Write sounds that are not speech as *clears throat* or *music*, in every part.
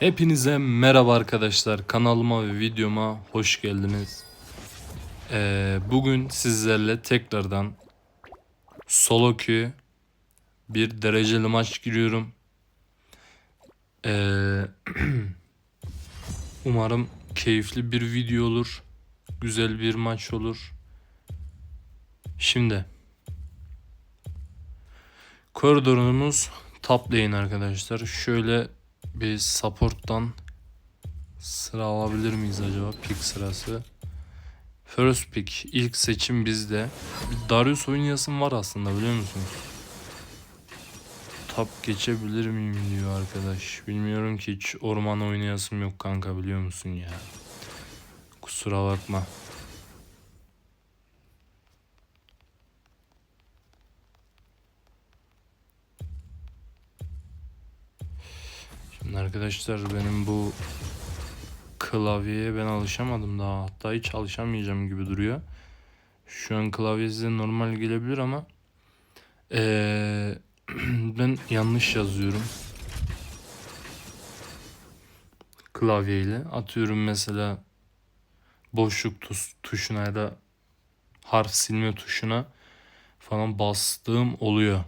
Hepinize merhaba arkadaşlar. Kanalıma ve videoma hoş geldiniz. Ee, bugün sizlerle tekrardan solo queue bir dereceli maç giriyorum. Ee, *clears throat* umarım keyifli bir video olur. Güzel bir maç olur. Şimdi koridorumuz top lane arkadaşlar. Şöyle bir support'tan sıra alabilir miyiz acaba pick sırası? First pick ilk seçim bizde. Bir Darius oynayasım var aslında biliyor musunuz? Top geçebilir miyim diyor arkadaş. Bilmiyorum ki hiç orman oynayasım yok kanka biliyor musun ya. Kusura bakma. Şimdi arkadaşlar benim bu klavyeye ben alışamadım daha. Hatta hiç alışamayacağım gibi duruyor. Şu an klavye size normal gelebilir ama eee, *clears throat* ben yanlış yazıyorum. Klavyeyle atıyorum mesela boşluk tuş- tuşuna ya da harf silme tuşuna falan bastığım oluyor.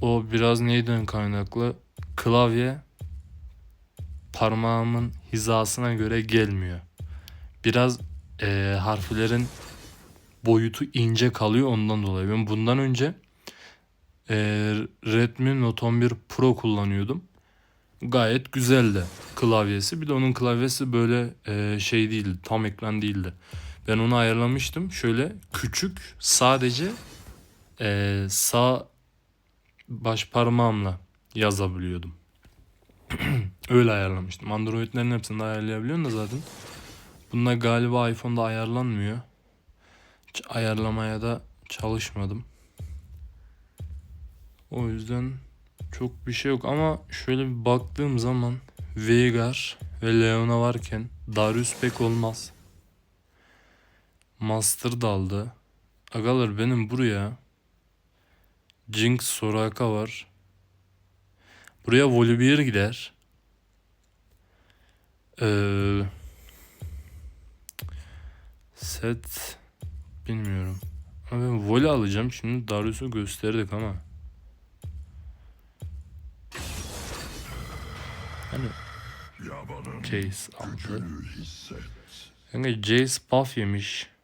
O biraz neyden kaynaklı? Klavye parmağımın hizasına göre gelmiyor. Biraz eee, harflerin boyutu ince kalıyor ondan dolayı. Ben bundan önce eee, Redmi Note 11 Pro kullanıyordum. Gayet güzeldi klavyesi. Bir de onun klavyesi böyle eee, şey değildi. Tam ekran değildi. Ben onu ayarlamıştım. Şöyle küçük sadece eee, sağ baş parmağımla yazabiliyordum. *clears throat* Öyle ayarlamıştım. Android'lerin hepsini ayarlayabiliyorsun da zaten. Bunlar galiba iPhone'da ayarlanmıyor. Hiç ayarlamaya da çalışmadım. O yüzden çok bir şey yok ama şöyle bir baktığım zaman Veigar ve Leona varken Darius pek olmaz. Master daldı. Agalar benim buraya Jinx Soraka var. Buraya Volibear gider. Ee, set bilmiyorum. Ama ben Voli alacağım. Şimdi Darius'u gösterdik ama. Hani Jace aldı. Kanka Jace buff yemiş.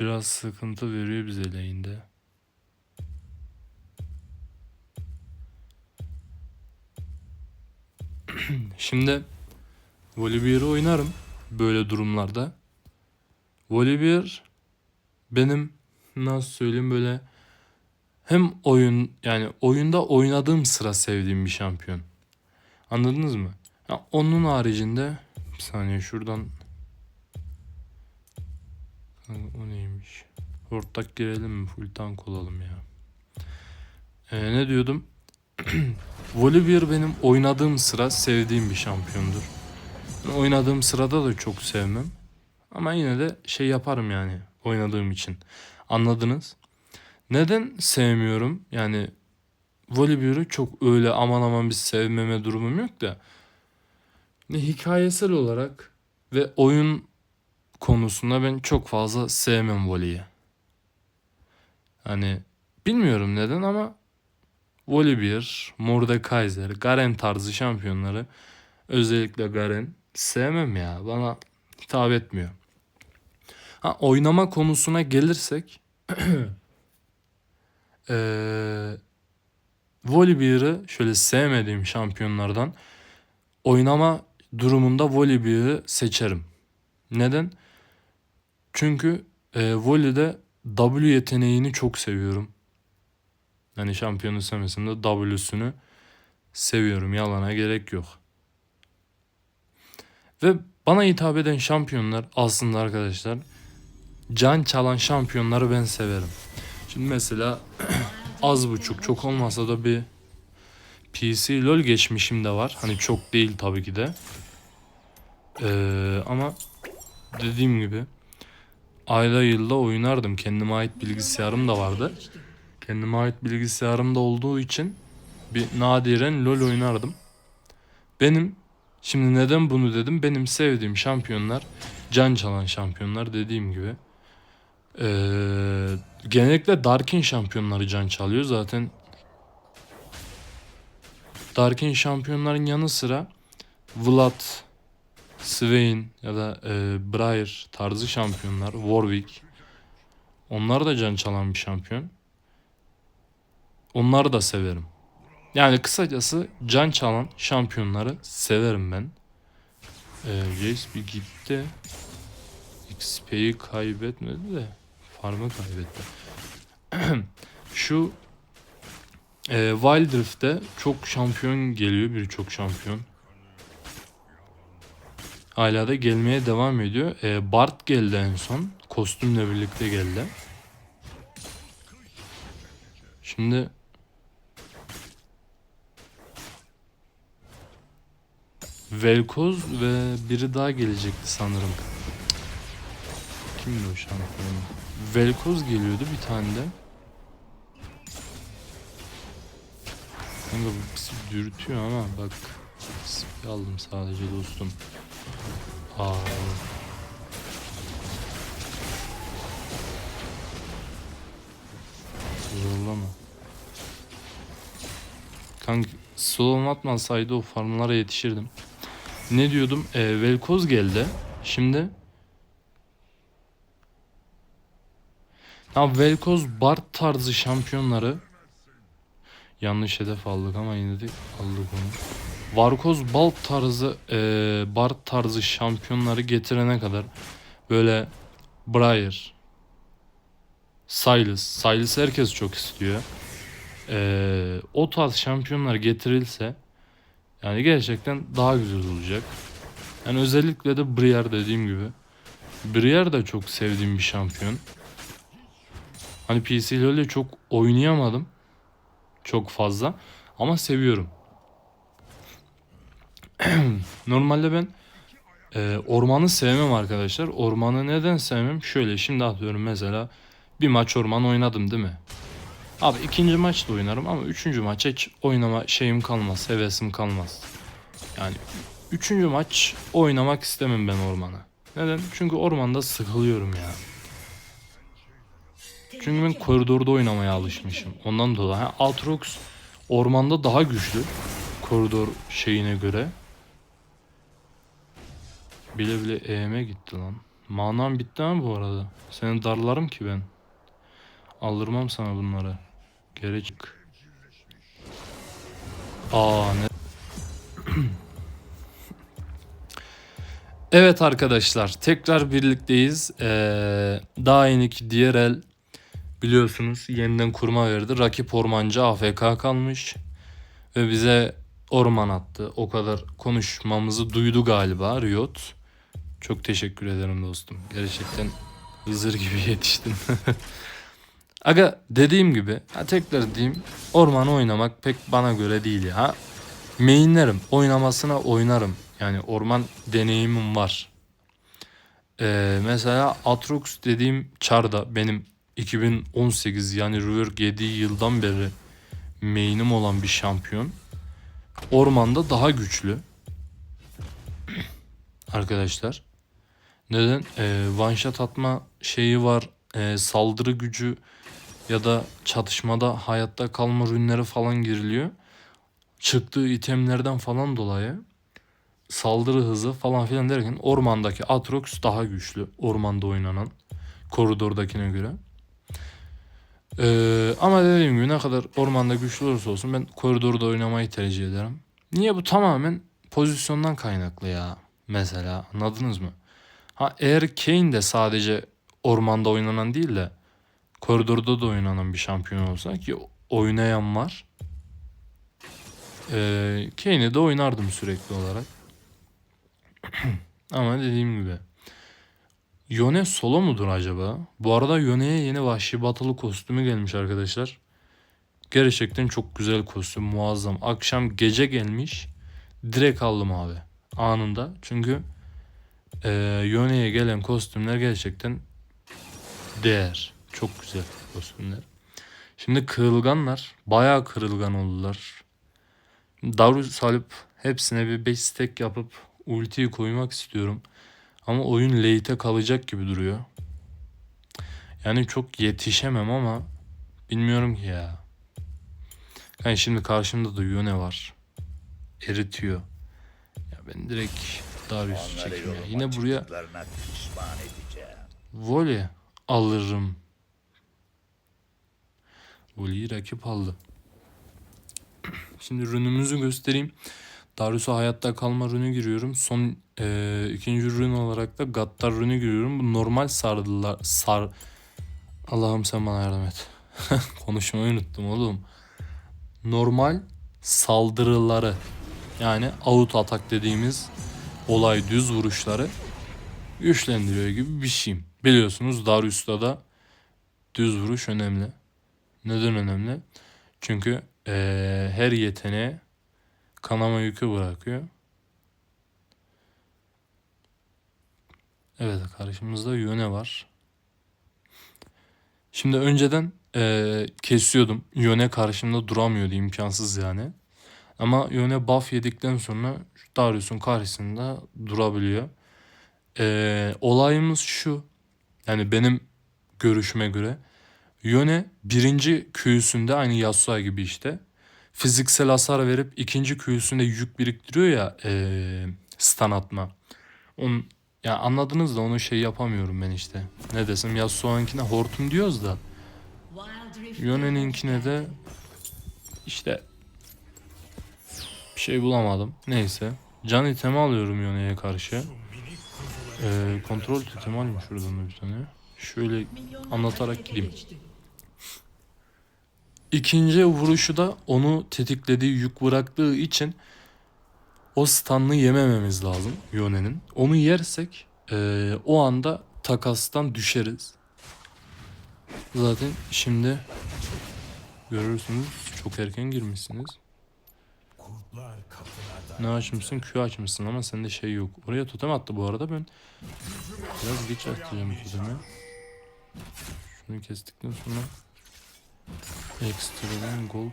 Biraz sıkıntı veriyor bize lane'de. *clears throat* Şimdi Volibear'ı oynarım böyle durumlarda. Volibear benim nasıl söyleyeyim böyle hem oyun yani oyunda oynadığım sıra sevdiğim bir şampiyon. Anladınız mı? Ya onun haricinde bir saniye şuradan Kanka o neymiş? Ortak girelim mi? Full tank olalım ya. Ee, ne diyordum? *clears throat* Volibear benim oynadığım sıra sevdiğim bir şampiyondur. Ben oynadığım sırada da çok sevmem. Ama yine de şey yaparım yani oynadığım için. Anladınız? Neden sevmiyorum? Yani Volibear'ı çok öyle aman aman bir sevmeme durumum yok da. Ne hikayesel olarak ve oyun konusunda ben çok fazla sevmem voleyi. Hani bilmiyorum neden ama Volibear, Mordekaiser, Garen tarzı şampiyonları özellikle Garen sevmem ya. Bana hitap etmiyor. Ha, oynama konusuna gelirsek *clears throat* eee Volibear'ı şöyle sevmediğim şampiyonlardan oynama durumunda Volibear'ı seçerim. Neden? Çünkü e, volley'de W yeteneğini çok seviyorum. Yani şampiyonu sevmesem de W'sünü seviyorum. Yalana gerek yok. Ve bana hitap eden şampiyonlar aslında arkadaşlar can çalan şampiyonları ben severim. Şimdi mesela *clears throat* az buçuk çok olmasa da bir PC LoL geçmişim de var. Hani çok değil tabii ki de. Ee, ama dediğim gibi ayda yılda oynardım. Kendime ait bilgisayarım da vardı. kendime ait bilgisayarımda olduğu için bir nadiren LoL oynardım. Benim şimdi neden bunu dedim? Benim sevdiğim şampiyonlar can çalan şampiyonlar dediğim gibi. Ee, genellikle Darkin şampiyonları can çalıyor. Zaten Darkin şampiyonların yanı sıra Vlad, Swain ya da e, Briar tarzı şampiyonlar, Warwick. Onlar da can çalan bir şampiyon. Onları da severim. Yani kısacası can çalan şampiyonları severim ben. Ee, Jace bir gitti. XP'yi kaybetmedi de farmı kaybetti. *clears throat* Şu e, Wild Rift'te çok şampiyon geliyor birçok şampiyon. Hala da gelmeye devam ediyor. E, Bart geldi en son. Kostümle birlikte geldi. Şimdi Velkoz ve biri daha gelecekti sanırım. Kimdi o şampiyon? Velkoz geliyordu bir tane de. Kanka bu bizi dürtüyor ama bak. Aldım sadece dostum. Aa. Zorlama. Kanka solo atmasaydı o farmlara yetişirdim. Ne diyordum? Ee, Velkoz geldi. Şimdi Ya Velkoz Bart tarzı şampiyonları yanlış hedef aldık ama yine de aldık onu. Varkoz Balt tarzı e, Bart tarzı şampiyonları getirene kadar böyle Briar Silas Silas herkes çok istiyor. E, o tarz şampiyonlar getirilse yani gerçekten daha güzel olacak. Yani özellikle de Briar dediğim gibi. Briar da çok sevdiğim bir şampiyon. Hani PC öyle çok oynayamadım. Çok fazla. Ama seviyorum. *clears throat* Normalde ben e, ormanı sevmem arkadaşlar. Ormanı neden sevmem? Şöyle şimdi atıyorum mesela bir maç orman oynadım değil mi? Abi ikinci maçta oynarım ama üçüncü maç hiç oynama şeyim kalmaz, hevesim kalmaz. Yani üçüncü maç oynamak istemem ben ormana. Neden? Çünkü ormanda sıkılıyorum ya. Çünkü ben koridorda oynamaya alışmışım. Ondan dolayı. Yani Aatrox ormanda daha güçlü. Koridor şeyine göre. Bile bile EM'e gitti lan. Manam bitti mi bu arada? Seni darlarım ki ben. Aldırmam sana bunları. Geri çık. Aa ne? *clears throat* evet arkadaşlar tekrar birlikteyiz. Ee, daha yeniki diğer el biliyorsunuz yeniden kurma verdi. Rakip ormancı AFK kalmış ve bize orman attı. O kadar konuşmamızı duydu galiba Riot. Çok teşekkür ederim dostum. Gerçekten Hızır gibi *laughs* yetiştin. *laughs* Aga dediğim gibi ha tekrar diyeyim orman oynamak pek bana göre değil ya. Mainlerim oynamasına oynarım. Yani orman deneyimim var. Ee, mesela Atrox dediğim Char'da benim 2018 yani Rework 7 yıldan beri main'im olan bir şampiyon. Ormanda daha güçlü. *clears throat* Arkadaşlar. Neden? Ee, one shot atma şeyi var. Ee, saldırı gücü ya da çatışmada hayatta kalma ürünleri falan giriliyor. Çıktığı itemlerden falan dolayı saldırı hızı falan filan derken ormandaki Atrox daha güçlü. Ormanda oynanan koridordakine göre. Ee, ama dediğim gibi ne kadar ormanda güçlü olursa olsun ben koridorda oynamayı tercih ederim. Niye bu tamamen pozisyondan kaynaklı ya mesela anladınız mı? Ha eğer Kane de sadece ormanda oynanan değil de koridorda da oynanan bir şampiyon olsa ki oynayan var. Ee, Kane'i de oynardım sürekli olarak. *clears throat* Ama dediğim gibi. Yone solo mudur acaba? Bu arada Yone'ye yeni vahşi batılı kostümü gelmiş arkadaşlar. Gerçekten çok güzel kostüm muazzam. Akşam gece gelmiş. Direkt aldım abi. Anında. Çünkü e, Yone'ye gelen kostümler gerçekten değer. Çok güzel kostümler. Şimdi kırılganlar. Bayağı kırılgan oldular. Darius alıp hepsine bir 5 stack yapıp ultiyi koymak istiyorum. Ama oyun late'e kalacak gibi duruyor. Yani çok yetişemem ama bilmiyorum ki ya. Yani şimdi karşımda da Yone var. Eritiyor. Ya ben direkt Ya. yoluma Yine buraya voley alırım. Voley'i rakip aldı. Şimdi rünümüzü göstereyim. Darius'a hayatta kalma rünü giriyorum. Son eee, ikinci rün olarak da Gattar rünü giriyorum. Bu normal sardılar. Sar... Allah'ım sen bana yardım et. *laughs* Konuşmayı unuttum oğlum. Normal saldırıları yani out atak dediğimiz olay düz vuruşları güçlendiriyor gibi bir şeyim. Biliyorsunuz Darius'ta da düz vuruş önemli. Neden önemli? Çünkü eee, her yeteneğe kanama yükü bırakıyor. Evet karşımızda Yone var. Şimdi önceden eee, kesiyordum. Yone karşımda duramıyordu imkansız yani. Ama Yone buff yedikten sonra Darius'un karşısında durabiliyor. Eee, olayımız şu. Yani benim görüşüme göre Yone birinci Q'sünde aynı Yasuo gibi işte fiziksel hasar verip ikinci Q'sünde yük biriktiriyor ya eee stun atma. Onun, ya anladınız da onu şey yapamıyorum ben işte. Ne desem Yasuo'nunkine hortum diyoruz da Yone'ninkine de işte bir şey bulamadım. Neyse. Can itemi alıyorum Yone'ye karşı. Ee, kontrol totemi alayım şuradan da bir tane. Şöyle anlatarak gideyim. İkinci vuruşu da onu tetiklediği yük bıraktığı için o stun'ı yemememiz lazım Yone'nin. Onu yersek eee, o anda takastan düşeriz. Zaten şimdi görürsünüz çok erken girmişsiniz. Ne açmışsın? Q açmışsın ama sende şey yok. Oraya totem attı bu arada ben biraz geç atacağım totemi. Şunu kestikten sonra Ekstradan gold.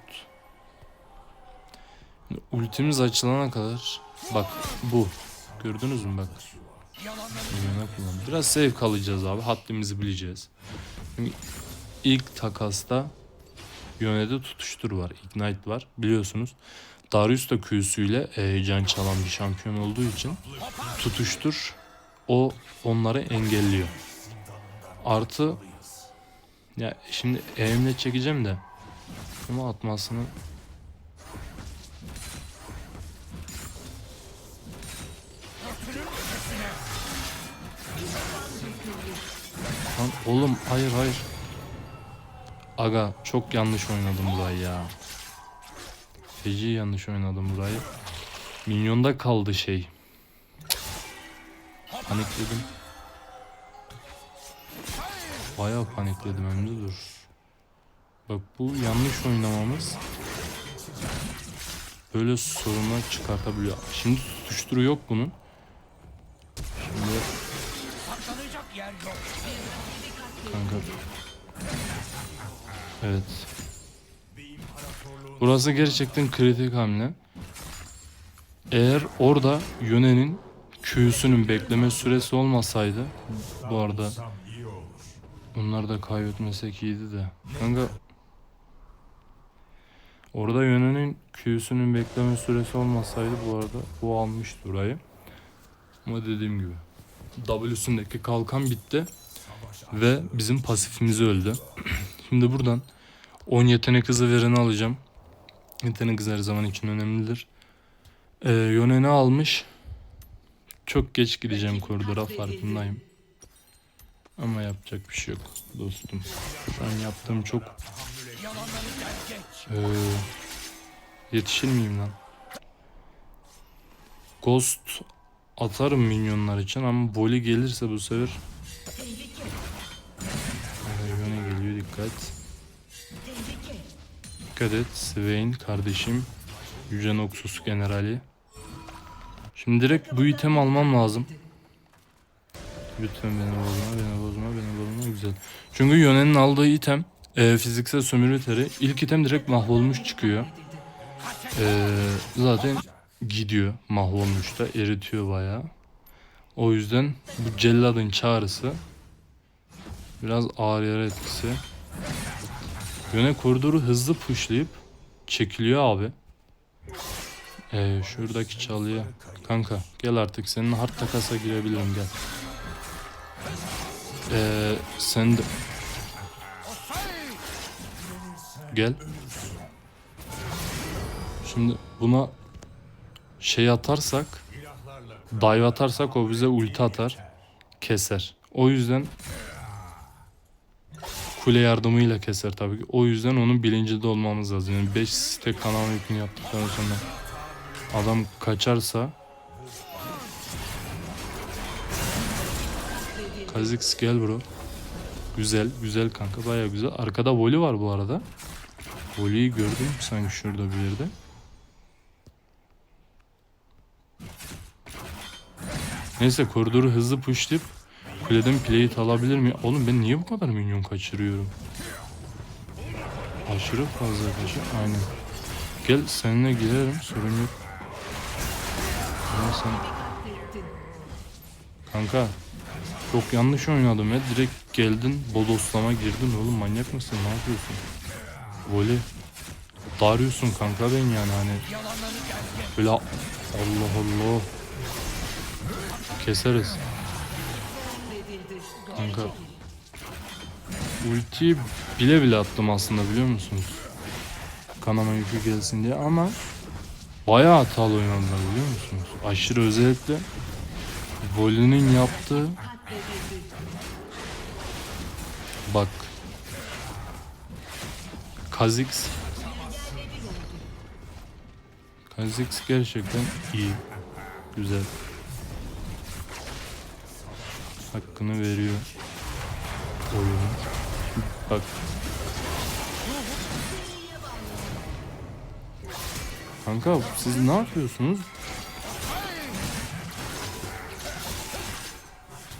Ultimiz açılana kadar bak bu. Gördünüz mü bak. Biraz safe kalacağız abi. Haddimizi bileceğiz. Şimdi ilk takasta Yone'de tutuştur var. Ignite var. Biliyorsunuz. Darius da Q'suyla e, can çalan bir şampiyon olduğu için tutuştur o onları engelliyor. Artı ya şimdi elimle çekeceğim de ama atmasını Lan oğlum hayır hayır. Aga çok yanlış oynadım burayı ya. Feci yanlış oynadım burayı. Minyonda kaldı şey. Panikledim. Bayağı panikledim hem de dur. Bak bu yanlış oynamamız böyle sorunlar çıkartabiliyor. Şimdi tutuşturu yok bunun. Şimdi Kanka. Evet. Burası gerçekten kritik hamle. Eğer orada Yone'nin Q'sünün bekleme süresi olmasaydı bu arada bunlar da kaybetmesek iyiydi de. Kanka Orada Yone'nin Q'sünün bekleme süresi olmasaydı bu arada bu almıştı orayı. Ama dediğim gibi W'sündeki kalkan bitti ve bizim pasifimiz öldü. *clears throat* Şimdi buradan 10 yetenek hızı vereni alacağım. Yetenek her zaman için önemlidir. Ee, Yone ne almış? Çok geç gideceğim koridora farkındayım. Ama yapacak bir şey yok dostum. Şu an yaptığım çok... Ee, yetişir miyim lan? Ghost atarım minyonlar için ama Voli gelirse bu sefer... Ee, Yone geliyor dikkat. Dikkat et Swain kardeşim. Yüce Noxus generali. Şimdi direkt bu item almam lazım. Lütfen beni bozma, beni bozma, beni bozma. Güzel. Çünkü Yone'nin aldığı item Ee, fiziksel sömürü teri. İlk item direkt mahvolmuş çıkıyor. Ee, zaten gidiyor mahvolmuş da eritiyor bayağı. O yüzden bu celladın çağrısı biraz ağır yara etkisi. Yöne koridoru hızlı pushlayıp çekiliyor abi. Ee, şuradaki çalıya. Kanka gel artık senin hard takasa girebilirim gel. Ee, sen de... Gel. Şimdi buna şey atarsak dive atarsak o bize ulti atar. Keser. O yüzden kule yardımıyla keser tabii ki. O yüzden onun bilincinde olmamız lazım. Yani 5 stack kanal yükünü yaptıktan sonra adam kaçarsa Kha'Zix gel bro. Güzel, güzel kanka. Baya güzel. Arkada voli var bu arada. Voliyi gördüm sanki şurada bir yerde. Neyse koridoru hızlı pushlayıp kuleden plate alabilir mi? Oğlum ben niye bu kadar minyon kaçırıyorum? Aşırı fazla kaçır. Aynen. Gel seninle girerim sorun yok. Ama sen... Kanka çok yanlış oynadım ya. Direkt geldin bodoslama girdin oğlum manyak mısın? Ne yapıyorsun? Voli. Darıyorsun kanka ben yani hani. Böyle Allah Allah. Keseriz. Kanka. Ultiyi bile bile attım aslında biliyor musunuz? Kanama yükü gelsin diye ama bayağı hatalı oynadılar biliyor musunuz? Aşırı özellikle Voli'nin yaptığı bak Kha'Zix Kha'Zix gerçekten iyi. Güzel. Hakkını veriyor oyunu. Bak. Kanka siz ne yapıyorsunuz?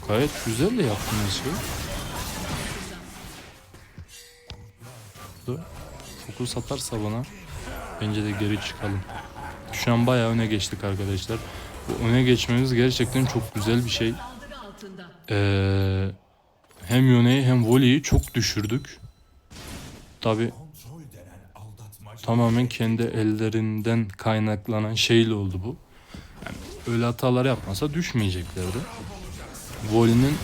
Gayet güzel de yaptığınız şey. Dur. Fokus atarsa bana bence de geri çıkalım. Şu an bayağı öne geçtik arkadaşlar. Bu öne geçmemiz gerçekten çok güzel bir şey. Ee, hem Yone'yi hem Voli'yi çok düşürdük. Tabi tamamen kendi ellerinden kaynaklanan şeyle oldu bu. Yani öyle hatalar yapmasa düşmeyeceklerdi. Voli'nin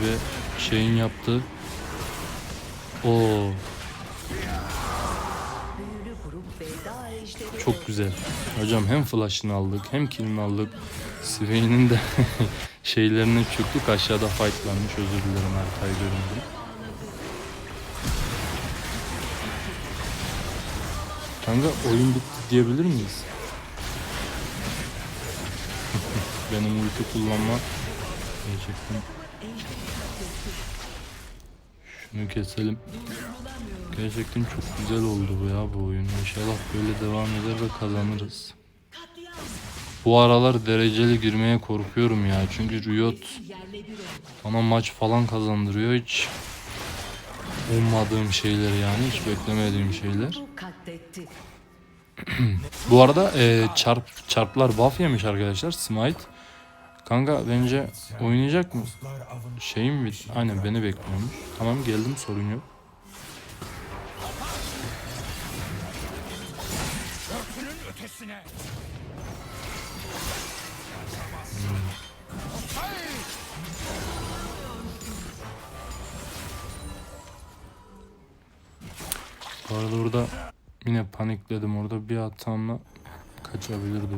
ve şeyin yaptığı o çok güzel. Hocam hem flash'ını aldık hem kill'ini aldık. Swain'in de *laughs* şeylerini çöktük aşağıda fight varmış özür dilerim haritayı göründü. Kanka oyun bitti diyebilir miyiz? *laughs* Benim ulti kullanma gerçekten şunu keselim. Gerçekten çok güzel oldu bu ya bu oyun. İnşallah böyle devam eder ve kazanırız. Bu aralar dereceli girmeye korkuyorum ya. Çünkü Riot bana maç falan kazandırıyor. Hiç ummadığım şeyler yani. Hiç beklemediğim şeyler. *clears throat* bu arada e, çarp çarplar buff yemiş arkadaşlar. Smite. Kanka bence oynayacak mı? Şeyim mi? Aynen beni bekliyormuş. Tamam geldim sorun yok. Bu arada orada yine panikledim. Orada bir hatamla kaçabilirdi.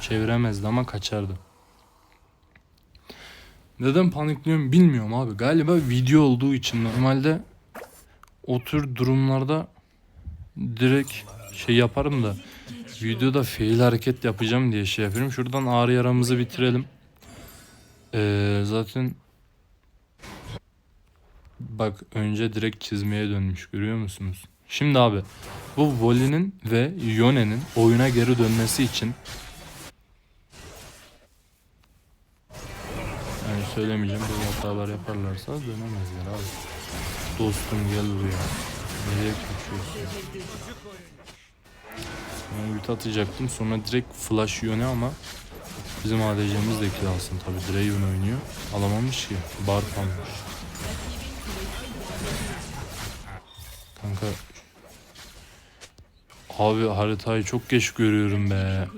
Çeviremezdi ama kaçardı. Neden panikliyorum bilmiyorum abi. Galiba video olduğu için normalde o tür durumlarda direkt şey yaparım da videoda fail hareket yapacağım diye şey yapıyorum. Şuradan ağrı yaramızı bitirelim. Ee, zaten Bak önce direkt çizmeye dönmüş görüyor musunuz? Şimdi abi bu Voli'nin ve Yone'nin oyuna geri dönmesi için yani söylemeyeceğim. Böyle hatalar yaparlarsa dönemezler abi. Dostum gel buraya. Nereye kaçıyorsun? Ben ulti atacaktım. Sonra direkt flash yöne ama bizim ADC'miz de kill alsın tabi. Draven oynuyor. Alamamış ki. Bar kalmış. Kanka Abi haritayı çok geç görüyorum be.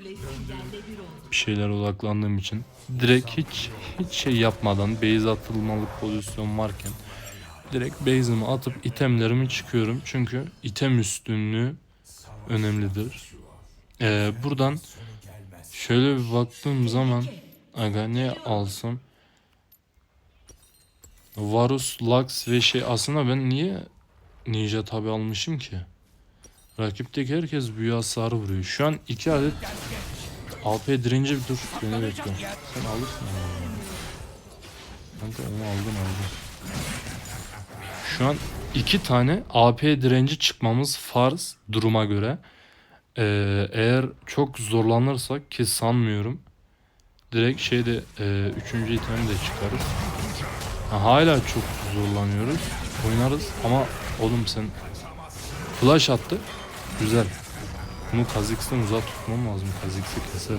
Bir şeyler odaklandığım için. Direkt hiç hiç şey yapmadan base atılmalık pozisyon varken direkt base'imi atıp itemlerimi çıkıyorum. Çünkü item üstünlüğü önemlidir. Ee, buradan şöyle bir baktığım zaman aga ne alsam Varus, Lux ve şey aslında ben niye Ninja tabi almışım ki? Rakipteki herkes büyü hasarı vuruyor. Şu an iki adet AP direnci bir dur. Beni bekle. Sen alırsın. Kanka onu aldın aldın. Şu an iki tane AP direnci çıkmamız farz duruma göre. Ee, eğer çok zorlanırsak ki sanmıyorum. Direkt şeyde e, üçüncü itemi de çıkarız. Ha, hala çok zorlanıyoruz. Oynarız ama oğlum sen flash attı. Güzel. Bunu Kha'Zix'ten uzak tutmam lazım. Kha'Zix'i keser.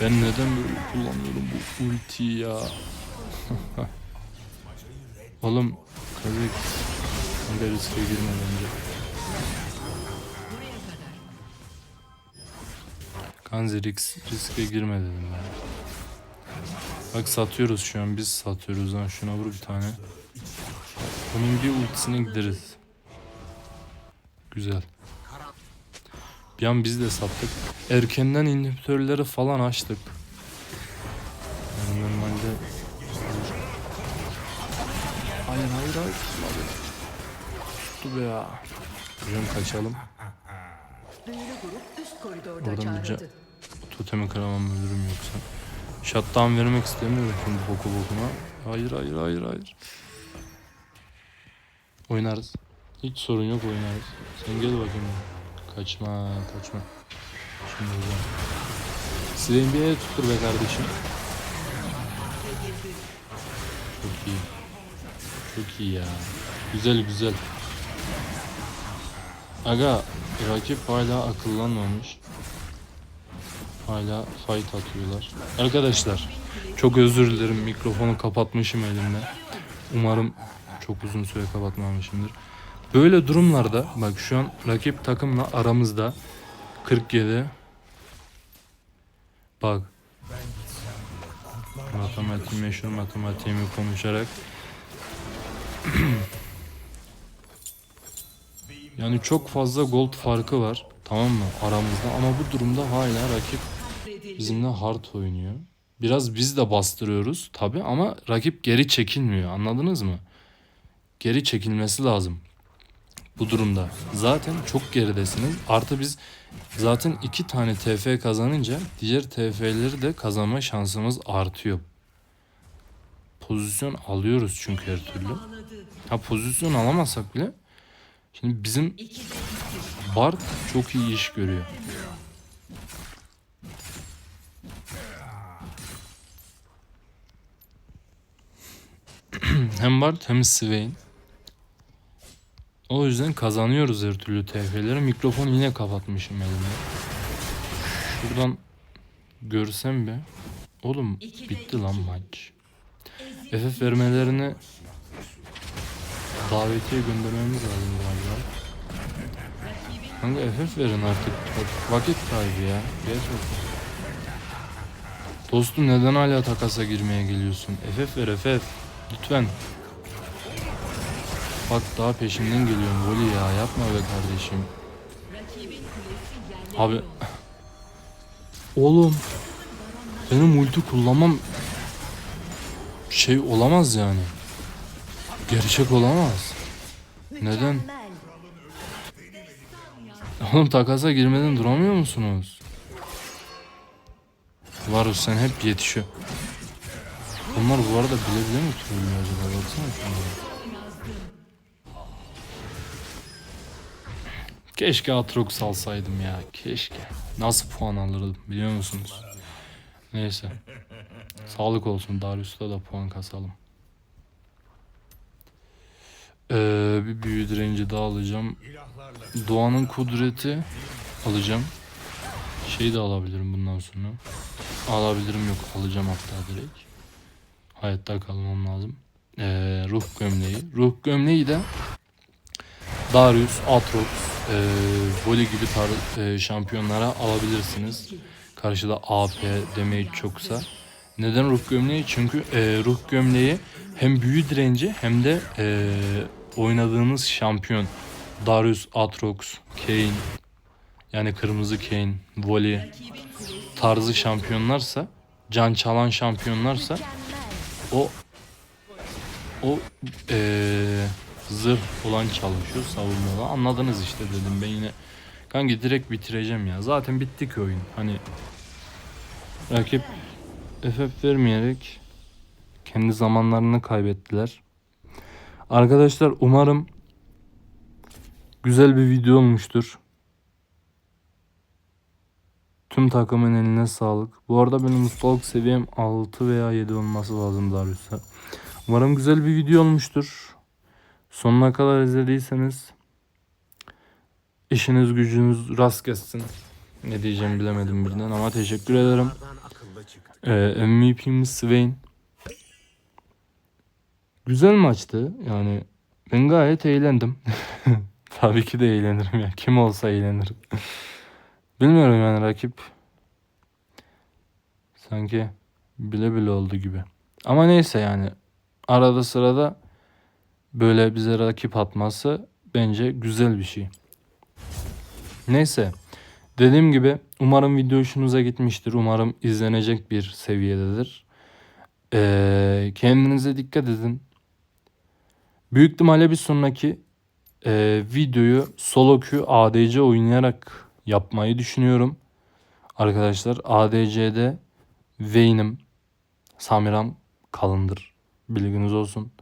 Ben neden böyle kullanıyorum bu ultiyi ya? *laughs* Oğlum Kanka riske girme bence. Kanzi risk, riske girme dedim ben. Bak satıyoruz şu an biz satıyoruz ha şuna vur bir tane. Onun bir ultisine gideriz. Güzel. Bir an biz de sattık. Erkenden inhibitörleri falan açtık. Yani normalde... Hayır hayır hayır. Tuttu be ya. Hocam kaçalım. Büyülü grup üst koridorda Oradan bir çağrıldı. Totemi kıramam ölürüm yoksa. Shutdown vermek istemiyorum şimdi boku bokuna. Hayır hayır hayır hayır. Oynarız. Hiç sorun yok oynarız. Sen gel bakayım. Kaçma kaçma. Şimdi hocam. Sileyim bir el tuttur be kardeşim. Çok iyi. Çok iyi ya. Güzel güzel. Aga rakip hala akıllanmamış. Hala fight atıyorlar. Arkadaşlar çok özür dilerim mikrofonu kapatmışım elimle. Umarım çok uzun süre kapatmamışımdır. Böyle durumlarda bak şu an rakip takımla aramızda 47 Bak Matematik meşhur matematiğimi konuşarak *clears throat* Yani çok fazla gold farkı var tamam mı aramızda ama bu durumda hala rakip bizimle hard oynuyor. Biraz biz de bastırıyoruz tabi ama rakip geri çekilmiyor anladınız mı? Geri çekilmesi lazım bu durumda. Zaten çok geridesiniz. Artı biz zaten iki tane TF kazanınca diğer TF'leri de kazanma şansımız artıyor. Pozisyon alıyoruz çünkü her türlü. Ha pozisyon alamazsak bile şimdi bizim Bart çok iyi iş görüyor. *clears throat* hem Bart hem Swain. O yüzden kazanıyoruz her türlü TF'leri. Mikrofonu yine kapatmışım elimde. Şuradan görsem be. Oğlum bitti lan maç. FF vermelerini davetiye göndermemiz lazım galiba. Kanka FF verin artık. Vakit kaybı ya. Gerçekten. Dostum neden hala takasa girmeye geliyorsun? FF ver FF. Lütfen. Bak daha peşinden geliyorum Voli ya yapma be kardeşim. Abi. Oğlum. Benim multi kullanmam şey olamaz yani. Gerçek olamaz. Neden? Oğlum takasa girmeden duramıyor musunuz? Varus sen hep yetişiyor. Bunlar bu arada bile mi trollüyor acaba? Baksana şunlara. Keşke Atrox alsaydım ya. Keşke. Nasıl puan alırdım biliyor musunuz? Neyse. Sağlık olsun. Darius'ta da puan kasalım. Ee, bir büyü direnci daha alacağım. Doğanın kudreti alacağım. Şey de alabilirim bundan sonra. Alabilirim yok. Alacağım hatta direkt. Hayatta kalmam lazım. Ee, ruh gömleği. Ruh gömleği de Darius, Atrox, e, Voli gibi tar- e, şampiyonlara alabilirsiniz. Karşıda AP demeyi çoksa. Neden ruh gömleği? Çünkü e, ruh gömleği hem büyü direnci hem de e, oynadığınız şampiyon Darius, Atrox, Kayn yani kırmızı Kayn, Voli tarzı şampiyonlarsa can çalan şampiyonlarsa o o eee zırh olan çalışıyor savunmada anladınız işte dedim ben yine. Kanki direkt bitireceğim ya. Zaten bitti ki oyun. Hani rakip FF vermeyerek kendi zamanlarını kaybettiler. Arkadaşlar umarım güzel bir video olmuştur Tüm takımın eline sağlık. Bu arada benim ustalık seviyem 6 veya 7 olması lazım Darius'a. Umarım güzel bir video olmuştur. Sonuna kadar izlediyseniz işiniz gücünüz rast gelsin. Ne diyeceğimi bilemedim birden ama teşekkür ederim. Ee, MVP'miz Swain. Güzel maçtı. Yani ben gayet eğlendim. *laughs* Tabii ki de eğlenirim ya. Kim olsa eğlenirim. Bilmiyorum yani rakip sanki bile bile oldu gibi. Ama neyse yani arada sırada böyle bize rakip atması bence güzel bir şey. Neyse. Dediğim gibi umarım video hoşunuza gitmiştir. Umarım izlenecek bir seviyededir. Ee, kendinize dikkat edin. Büyük ihtimalle bir sonraki e, videoyu solo queue ADC oynayarak yapmayı düşünüyorum. Arkadaşlar ADC'de Vayne'im, Samiram kalındır. Bilginiz olsun.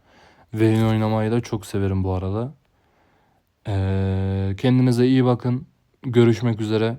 Vayne oynamayı da çok severim bu arada. Ee, kendinize iyi bakın. Görüşmek üzere.